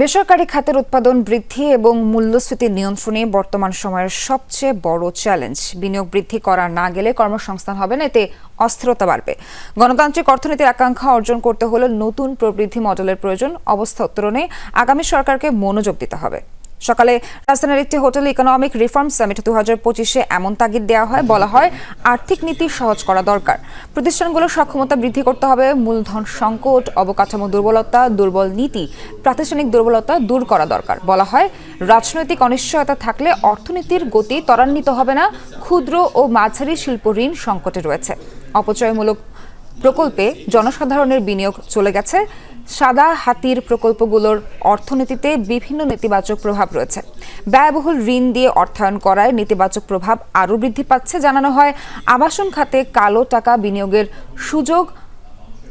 বেসরকারি খাতের উৎপাদন বৃদ্ধি এবং মূল্যস্ফীতি নিয়ন্ত্রণে বর্তমান সময়ের সবচেয়ে বড় চ্যালেঞ্জ। বিনিয়োগ বৃদ্ধি করা না গেলে কর্মসংস্থান হবে না, এতে অস্থিরতা বাড়বে। গণতান্ত্রিক অর্থনীতির আকাঙ্ক্ষা অর্জন করতে হলে নতুন প্রবৃদ্ধি মডেলের প্রয়োজন। অবস্থা উত্তরণে আগামী সরকারকে মনোযোগ দিতে হবে। সকালে রাজধানীর একটি হোটেল ইকোনমিক রিফর্ম সামিট দু হাজার পঁচিশে এমন তাগিদ দেওয়া হয়, বলা হয় আর্থিক নীতি সহজ করা দরকার। প্রতিষ্ঠানগুলোর সক্ষমতা বৃদ্ধি করতে হবে, মূলধন সংকট, অবকাঠামো দুর্বলতা, দুর্বল নীতি, প্রাতিষ্ঠানিক দুর্বলতা দূর করা দরকার। বলা হয়, রাজনৈতিক অনিশ্চয়তা থাকলে অর্থনীতির গতি ত্বরান্বিত হবে না, ক্ষুদ্র ও মাঝারি শিল্প ঋণ সংকটে রয়েছে। অপচয়মূলক প্রকল্পে জনসাধারণের বিনিয়োগ চলে গেছে সাদা হাতির প্রকল্পগুলোর অর্থনীতিতে বিভিন্ন নেতিবাচক প্রভাব রয়েছে। ব্যয়বহুল ঋণ দিয়ে অর্থায়ন করায় নেতিবাচক প্রভাব আরও বৃদ্ধি পাচ্ছে, জানানো হয়। আবাসন খাতে কালো টাকা বিনিয়োগের সুযোগ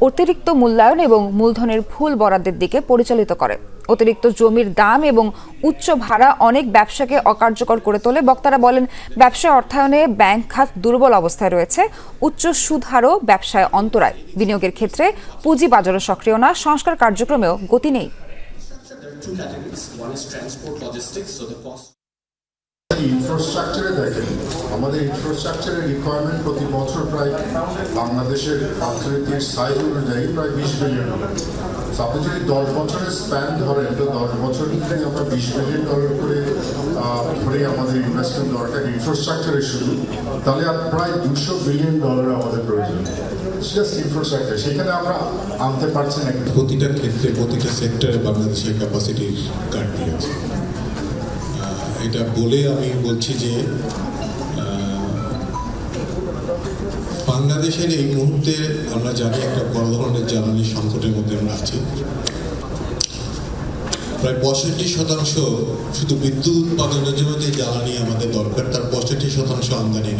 অতিরিক্ত মূল্যায়ন এবং মূলধনের ভুল বরাদ্দের দিকে পরিচালিত করে। অতিরিক্ত জমির দাম এবং উচ্চ ভাড়া অনেক ব্যবসাকে অকার্যকর করে তোলে। বক্তারা বলেন, ব্যবসা অর্থায়নে ব্যাংক খাত দুর্বল অবস্থায় রয়েছে। উচ্চ সুদ ব্যবসায় অন্তরায়। বিনিয়োগের ক্ষেত্রে পুঁজি বাজারও সক্রিয় না। সংস্কার কার্যক্রমেও গতি নেই। Cost ইনফ্রাস্ট্রাকচারে দেখেন, আমাদের ইনফ্রাস্ট্রাকচারের রিকোয়ারমেন্ট প্রতি বছর প্রায় বাংলাদেশের অর্থনীতির সাইজ অনুযায়ী প্রায় বিশ বিলিয়ন ডলার আপনি যদি দশ বছরের স্প্যান ধরেন, তো দশ বছর যদি আমরা বিশ বিলিয়ন ডলার করে ধরে আমাদের ইনভেস্টমেন্ট দরকার ইনফ্রাস্ট্রাকচারের শুধু। তাহলে আর প্রায় দুশো বিলিয়ন ডলার আমাদের প্রয়োজন। জাস্ট ইনফ্রাস্ট্রাকচার সেখানে আমরা আনতে পারছি না। প্রতিটা ক্ষেত্রে, প্রতিটা সেক্টরে বাংলাদেশের ক্যাপাসিটির ঘাটতি আছে। এটা বলে আমি বলছি যে বাংলাদেশের এই মুহূর্তে আমরা জানি একটা বড় ধরনের জ্বালানি সংকটের মধ্যে আমরা আছি। প্রায় পঁয়ষট্টি শতাংশ শুধু বিদ্যুৎ উৎপাদনের জন্য যে জ্বালানি আমাদের দরকার, তার পঁয়ষট্টি শতাংশ আমদানি